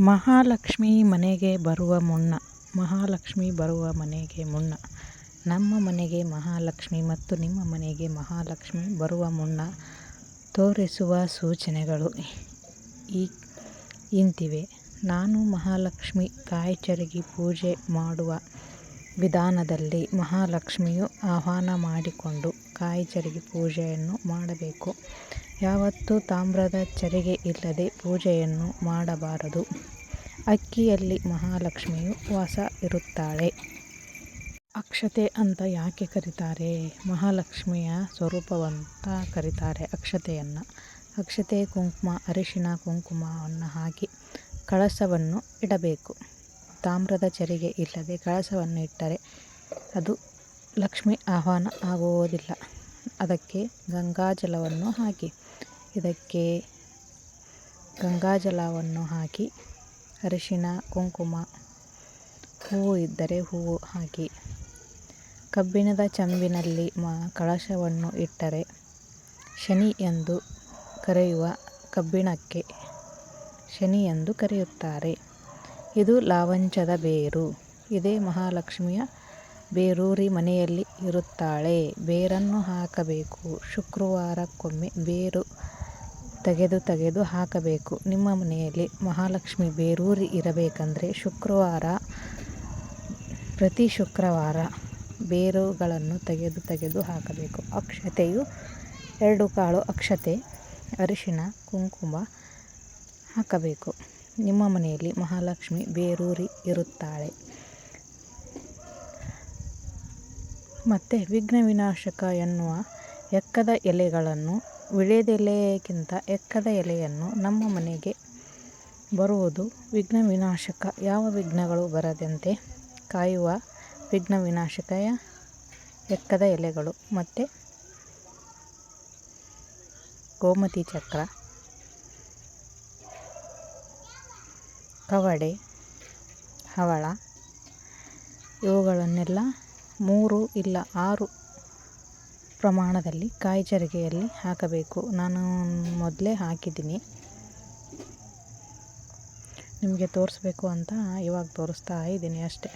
ಮಹಾಲಕ್ಷ್ಮಿ ಮನೆಗೆ ಬರುವ ಮುನ್ನ, ಮಹಾಲಕ್ಷ್ಮಿ ಬರುವ ಮನೆಗೆ ಮುನ್ನ, ನಮ್ಮ ಮನೆಗೆ ಮಹಾಲಕ್ಷ್ಮಿ ಮತ್ತು ನಿಮ್ಮ ಮನೆಗೆ ಮಹಾಲಕ್ಷ್ಮಿ ಬರುವ ಮುನ್ನ ತೋರಿಸುವ ಸೂಚನೆಗಳು ಈ ಇಂತಿವೆ. ನಾನು ಮಹಾಲಕ್ಷ್ಮಿ ಕಾಯಿಚರಗಿ ಪೂಜೆ ಮಾಡುವ ವಿಧಾನದಲ್ಲಿ ಮಹಾಲಕ್ಷ್ಮಿಯು ಆಹ್ವಾನ ಮಾಡಿಕೊಂಡು ಕಾಯಿಚರಗಿ ಪೂಜೆಯನ್ನು ಮಾಡಬೇಕು. ಯಾವತ್ತೂ ತಾಮ್ರದ ಚರಿಗೆ ಇಲ್ಲದೆ ಪೂಜೆಯನ್ನು ಮಾಡಬಾರದು. ಅಕ್ಕಿಯಲ್ಲಿ ಮಹಾಲಕ್ಷ್ಮಿಯು ವಾಸ ಇರುತ್ತಾಳೆ. ಅಕ್ಷತೆ ಅಂತ ಯಾಕೆ ಕರೀತಾರೆ? ಮಹಾಲಕ್ಷ್ಮಿಯ ಸ್ವರೂಪವಂತ ಕರೀತಾರೆ ಅಕ್ಷತೆಯನ್ನು. ಅಕ್ಷತೆ ಕುಂಕುಮ ಅರಿಶಿನ ಕುಂಕುಮವನ್ನು ಹಾಕಿ ಕಳಸವನ್ನು ಇಡಬೇಕು. ತಾಮ್ರದ ಚರಿಗೆ ಇಲ್ಲದೆ ಕಳಸವನ್ನು ಇಟ್ಟರೆ ಅದು ಲಕ್ಷ್ಮಿ ಆಹ್ವಾನ ಆಗುವುದಿಲ್ಲ ಅದಕ್ಕೆ ಗಂಗಾಜಲವನ್ನು ಹಾಕಿ. ಇದಕ್ಕೆ ಗಂಗಾಜಲವನ್ನು ಹಾಕಿ ಅರಿಶಿನ ಕುಂಕುಮ, ಹೂವು ಇದ್ದರೆ ಹೂವು ಹಾಕಿ. ಕಬ್ಬಿಣದ ಚಂಬಿನಲ್ಲಿ ಮ, ಕಳಶವನ್ನು ಇಟ್ಟರೆ ಶನಿ ಎಂದು ಕರೆಯುವ ಕಬ್ಬಿಣಕ್ಕೆ ಶನಿ ಎಂದು ಕರೆಯುತ್ತಾರೆ. ಇದು ಲಾವಂಚದ ಬೇರು. ಇದೇ ಮಹಾಲಕ್ಷ್ಮಿಯ ಬೇರೂರಿ ಮನೆಯಲ್ಲಿ ಇರುತ್ತಾಳೆ. ಬೇರನ್ನು ಹಾಕಬೇಕು. ಶುಕ್ರವಾರಕ್ಕೊಮ್ಮೆ ಬೇರು ತೆಗೆದು ತೆಗೆದು ಹಾಕಬೇಕು. ನಿಮ್ಮ ಮನೆಯಲ್ಲಿ ಮಹಾಲಕ್ಷ್ಮಿ ಬೇರೂರಿ ಇರಬೇಕಂದ್ರೆ ಶುಕ್ರವಾರ, ಪ್ರತಿ ಶುಕ್ರವಾರ ಬೇರುಗಳನ್ನು ತೆಗೆದು ತೆಗೆದು ಹಾಕಬೇಕು. ಅಕ್ಷತೆಯು ಎರಡು ಕಾಳು ಅಕ್ಷತೆ ಅರಿಶಿನ ಕುಂಕುಮ ಹಾಕಬೇಕು. ನಿಮ್ಮ ಮನೆಯಲ್ಲಿ ಮಹಾಲಕ್ಷ್ಮಿ ಬೇರೂರಿ ಇರುತ್ತಾಳೆ. ಮತ್ತು ವಿಘ್ನ ವಿನಾಶಕ ಎನ್ನುವ ಎಕ್ಕದ ಎಲೆಗಳನ್ನು, ವಿಳೆದೆಲೆಗಿಂತ ಎಕ್ಕದ ಎಲೆಯನ್ನು ನಮ್ಮ ಮನೆಗೆ ಬರುವುದು ವಿಘ್ನ ವಿನಾಶಕ. ಯಾವ ವಿಘ್ನಗಳು ಬರದಂತೆ ಕಾಯುವ ವಿಘ್ನ ವಿನಾಶಕಯ ಎಕ್ಕದ ಎಲೆಗಳು? ಮತ್ತು ಗೋಮತಿ ಚಕ್ರ, ಕವಡೆ, ಹವಳ, ಇವುಗಳನ್ನೆಲ್ಲ ಮೂರು ಇಲ್ಲ ಆರು ಪ್ರಮಾಣದಲ್ಲಿ ಕಾಯಿ ಜರಿಗೆಯಲ್ಲಿ ಹಾಕಬೇಕು. ನಾನು ಮೊದಲೇ ಹಾಕಿದ್ದೀನಿ. ನಿಮಗೆ ತೋರಿಸ್ಬೇಕು ಅಂತ ಇವಾಗ ತೋರಿಸ್ತಾ ಇದ್ದೀನಿ ಅಷ್ಟೇ.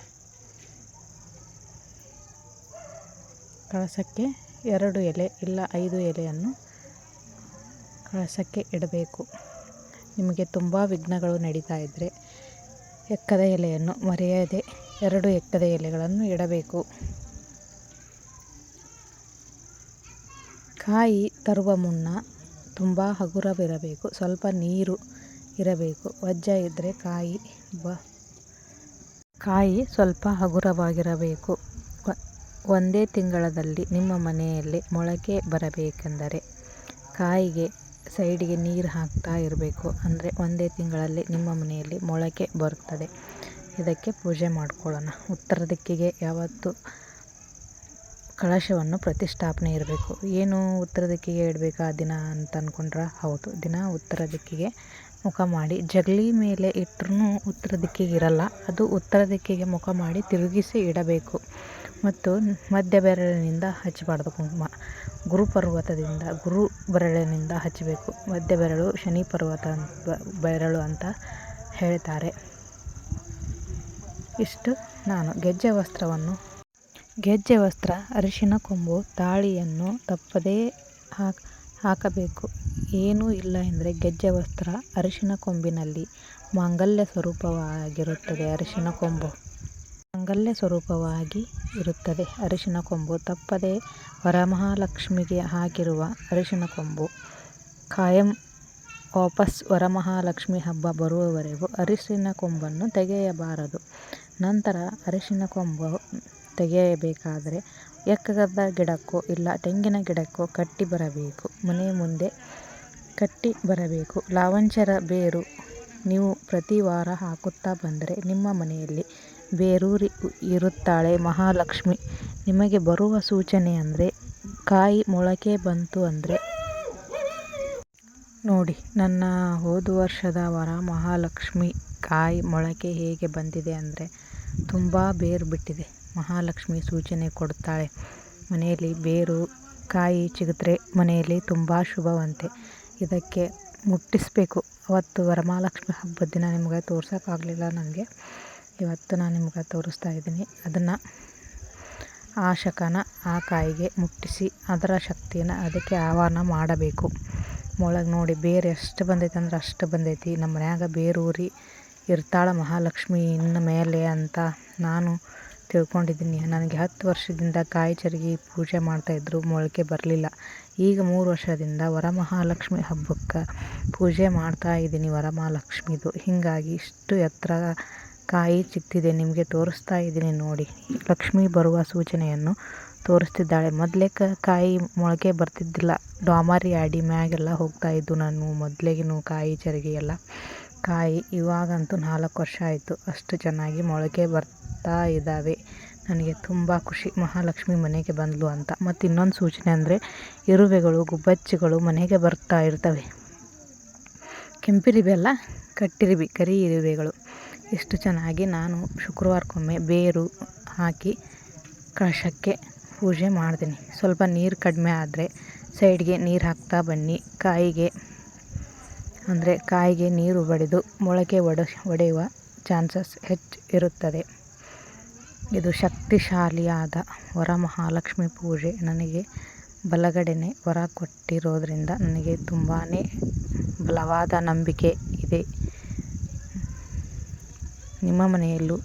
ಕಳಸಕ್ಕೆ ಎರಡು ಎಲೆ ಇಲ್ಲ ಐದು ಎಲೆಯನ್ನು ಕಳಸಕ್ಕೆ ಇಡಬೇಕು. ನಿಮಗೆ ತುಂಬ ವಿಘ್ನಗಳು ನಡೀತಾ ಇದ್ದರೆ ಎಕ್ಕದ ಎಲೆಯನ್ನು ಮರೆಯದೆ ಎರಡು ಎಕ್ಕದ ಎಲೆಗಳನ್ನು ಇಡಬೇಕು. ಕಾಯಿ ತರುವ ಮುನ್ನ ತುಂಬ ಹಗುರವಿರಬೇಕು. ಸ್ವಲ್ಪ ನೀರು ಇರಬೇಕು. ವಜ್ಜ ಇದ್ದರೆ ಕಾಯಿ ಬ ಕಾಯಿ ಸ್ವಲ್ಪ ಹಗುರವಾಗಿರಬೇಕು. ಒಂದೇ ತಿಂಗಳಲ್ಲಿ ನಿಮ್ಮ ಮನೆಯಲ್ಲಿ ಮೊಳಕೆ ಬರಬೇಕೆಂದರೆ ಕಾಯಿಗೆ ಸೈಡಿಗೆ ನೀರು ಹಾಕ್ತಾ ಇರಬೇಕು. ಅಂದರೆ ಒಂದೇ ತಿಂಗಳಲ್ಲಿ ನಿಮ್ಮ ಮನೆಯಲ್ಲಿ ಮೊಳಕೆ ಬರುತ್ತದೆ. ಇದಕ್ಕೆ ಪೂಜೆ ಮಾಡಿಕೊಳ್ಳೋಣ. ಉತ್ತರ ದಿಕ್ಕಿಗೆ ಯಾವತ್ತು ಕಳಶವನ್ನು ಪ್ರತಿಷ್ಠಾಪನೆ ಇರಬೇಕು. ಏನು ಉತ್ತರ ದಿಕ್ಕಿಗೆ ಇಡಬೇಕಾ ದಿನ ಅಂತ ಅಂದ್ಕೊಂಡ್ರೆ ಹೌದು, ದಿನ ಉತ್ತರ ದಿಕ್ಕಿಗೆ ಮುಖ ಮಾಡಿ, ಜಗಲಿ ಮೇಲೆ ಇಟ್ಟರೂ ಉತ್ತರ ದಿಕ್ಕಿಗೆ ಇರಲ್ಲ, ಅದು ಉತ್ತರ ದಿಕ್ಕಿಗೆ ಮುಖ ಮಾಡಿ ತಿರುಗಿಸಿ ಇಡಬೇಕು. ಮತ್ತು ಮಧ್ಯ ಬೆರಳಿನಿಂದ ಹಚ್ಚಬಾರ್ದು ಕುಂಕುಮ. ಗುರು ಪರ್ವತದಿಂದ, ಗುರು ಬೆರಳಿನಿಂದ ಹಚ್ಚಬೇಕು ಮಧ್ಯ ಬೆರಳು ಶನಿ ಪರ್ವತ ಬೆರಳು ಅಂತ ಹೇಳ್ತಾರೆ. ಇಷ್ಟು ನಾನು ಗೆಜ್ಜೆ ವಸ್ತ್ರವನ್ನು ಗೆಜ್ಜೆ ವಸ್ತ್ರ, ಅರಿಶಿನ ಕೊಂಬು, ತಾಳಿಯನ್ನು ತಪ್ಪದೇ ಹಾಕ್, ಹಾಕಬೇಕು. ಏನೂ ಇಲ್ಲ ಎಂದರೆ ಗೆಜ್ಜೆ ವಸ್ತ್ರ, ಅರಿಶಿನ ಕೊಂಬಿನಲ್ಲಿ ಮಾಂಗಲ್ಯ ಸ್ವರೂಪವಾಗಿರುತ್ತದೆ. ಅರಿಶಿನ ಕೊಂಬು ಮಾಂಗಲ್ಯ ಸ್ವರೂಪವಾಗಿ ಇರುತ್ತದೆ. ಅರಿಶಿನ ಕೊಂಬು ತಪ್ಪದೆ ವರಮಹಾಲಕ್ಷ್ಮಿಗೆ ಹಾಕಿರುವ ಅರಿಶಿನ ಕೊಂಬು ಕಾಯಂ ವಾಪಸ್ ವರಮಹಾಲಕ್ಷ್ಮಿ ಹಬ್ಬ ಬರುವವರೆಗೂ ಅರಿಶಿನ ಕೊಂಬನ್ನು ತೆಗೆಯಬಾರದು. ನಂತರ ಅರಿಶಿನ ಕೊಂಬು ತೆಗೆಯಬೇಕಾದರೆ ಎಕ್ಕದ ಗಿಡಕ್ಕೋ ಇಲ್ಲ ತೆಂಗಿನ ಗಿಡಕ್ಕೋ ಕಟ್ಟಿ ಬರಬೇಕು. ಮನೆ ಮುಂದೆ ಕಟ್ಟಿ ಬರಬೇಕು. ಲಾವಂಚರ ಬೇರು ನೀವು ಪ್ರತಿ ವಾರ ಹಾಕುತ್ತಾ ಬಂದರೆ ನಿಮ್ಮ ಮನೆಯಲ್ಲಿ ಬೇರೂರಿ ಇರುತ್ತಾಳೆ ಮಹಾಲಕ್ಷ್ಮಿ. ನಿಮಗೆ ಬರುವ ಸೂಚನೆ ಅಂದರೆ ಕಾಯಿ ಮೊಳಕೆ ಬಂತು ಅಂದರೆ ನೋಡಿ, ನನ್ನ ಹೋದ ವರ್ಷದ ವರ ಮಹಾಲಕ್ಷ್ಮಿ ಕಾಯಿ ಮೊಳಕೆ ಹೇಗೆ ಬಂದಿದೆ ಅಂದರೆ ತುಂಬ ಬೇರು ಬಿಟ್ಟಿದೆ. ಮಹಾಲಕ್ಷ್ಮಿ ಸೂಚನೆ ಕೊಡ್ತಾಳೆ. ಮನೆಯಲ್ಲಿ ಬೇರು, ಕಾಯಿ ಚಿಗುತ್ರೆ ಮನೆಯಲ್ಲಿ ತುಂಬ ಶುಭವಂತೆ. ಇದಕ್ಕೆ ಮುಟ್ಟಿಸಬೇಕು. ಅವತ್ತು ವರಮಹಾಲಕ್ಷ್ಮಿ ಹಬ್ಬದ ದಿನ ನಿಮ್ಗೆ ತೋರ್ಸೋಕ್ಕಾಗಲಿಲ್ಲ ನನಗೆ ಇವತ್ತು ನಾನು ನಿಮ್ಗೆ ತೋರಿಸ್ತಾ ಇದ್ದೀನಿ. ಅದನ್ನು ಆ ಶಕನ ಆ ಕಾಯಿಗೆ ಮುಟ್ಟಿಸಿ ಅದರ ಶಕ್ತಿಯನ್ನು ಅದಕ್ಕೆ ಆಹ್ವಾನ ಮಾಡಬೇಕು. ಮೊಳಗೆ ನೋಡಿ ಬೇರು ಎಷ್ಟು ಬಂದೈತೆ ಅಂದ್ರೆ ಅಷ್ಟು ಬಂದೈತಿ. ನಮ್ಮ ಮನ್ಯಾಗ ಬೇರೂರಿ ಇರ್ತಾಳೆ ಮಹಾಲಕ್ಷ್ಮಿ ಇನ್ನು ಮೇಲೆ ಅಂತ ನಾನು ತಿಳ್ಕೊಂಡಿದ್ದೀನಿ. ನನಗೆ ಹತ್ತು ವರ್ಷದಿಂದ ಕಾಯಿ ಚರಗಿ ಪೂಜೆ ಮಾಡ್ತಾಯಿದ್ರು ಮೊಳಕೆ ಬರಲಿಲ್ಲ. ಈಗ ಮೂರು ವರ್ಷದಿಂದ ವರಮಹಾಲಕ್ಷ್ಮಿ ಹಬ್ಬಕ್ಕೆ ಪೂಜೆ ಮಾಡ್ತಾ ಇದ್ದೀನಿ ವರಮಹಾಲಕ್ಷ್ಮಿದು. ಹೀಗಾಗಿ ಇಷ್ಟು ಎತ್ತರ ಕಾಯಿ ಚಿಕ್ತಿದೆ ನಿಮಗೆ ತೋರಿಸ್ತಾ ಇದ್ದೀನಿ ನೋಡಿ. ಲಕ್ಷ್ಮಿ ಬರುವ ಸೂಚನೆಯನ್ನು ತೋರಿಸ್ತಿದ್ದಾಳೆ. ಮೊದಲೇ ಕಾಯಿ ಮೊಳಕೆ ಬರ್ತಿದ್ದಿಲ್ಲ. ಡಾಮರಿ ಆಡಿ ಮ್ಯಾಗೆಲ್ಲ ಹೋಗ್ತಾಯಿದ್ದು ನಾನು ಮೊದಲಿಗಿನೂ ಕಾಯಿ ಚರಗಿ ಎಲ್ಲ ಕಾಯಿ ಇವಾಗಂತೂ ನಾಲ್ಕು ವರ್ಷ ಆಯಿತು. ಅಷ್ಟು ಚೆನ್ನಾಗಿ ಮೊಳಕೆ ಬರ್ತಾ ಇದ್ದಾವೆ. ನನಗೆ ತುಂಬ ಖುಷಿ. ಮಹಾಲಕ್ಷ್ಮಿ ಮನೆಗೆ ಬಂದಳು ಅಂತ. ಮತ್ತು ಇನ್ನೊಂದು ಸೂಚನೆ ಅಂದರೆ ಇರುವೆಗಳು ಗುಬ್ಬಚ್ಚಿಗಳು ಮನೆಗೆ ಬರ್ತಾ ಇರ್ತವೆ. ಕೆಂಪಿರಿಬಿ ಅಲ್ಲ? ಕಟ್ಟಿರಿಬಿ ಕರಿ ಇರುವೆಗಳು ಇಷ್ಟು ಚೆನ್ನಾಗಿ ನಾನು ಶುಕ್ರವಾರಕ್ಕೊಮ್ಮೆ ಬೇರು ಹಾಕಿ ಕಳಶಕ್ಕೆ ಪೂಜೆ ಮಾಡ್ತೀನಿ. ಸ್ವಲ್ಪ ನೀರು ಕಡಿಮೆ ಆದರೆ ಸೈಡ್ಗೆ ನೀರು ಹಾಕ್ತಾ ಬನ್ನಿ. ಕಾಯಿಗೆ ಅಂದರೆ ಕಾಯಿಗೆ ನೀರು ಬಡಿದು ಮೊಳಕೆ ಒಡ, ಒಡೆಯುವ ಚಾನ್ಸಸ್ ಹೆಚ್ಚು ಇರುತ್ತದೆ. ಇದು ಶಕ್ತಿಶಾಲಿಯಾದ ವರಮಹಾಲಕ್ಷ್ಮಿ ಪೂಜೆ. ನನಗೆ ಬಲಗಡೆನೆ ವರ ಕೊಟ್ಟಿರೋದ್ರಿಂದ ನನಗೆ ತುಂಬಾ ಬಲವಾದ ನಂಬಿಕೆ ಇದೆ. ನಿಮ್ಮ ಮನೆಯಲ್ಲೂ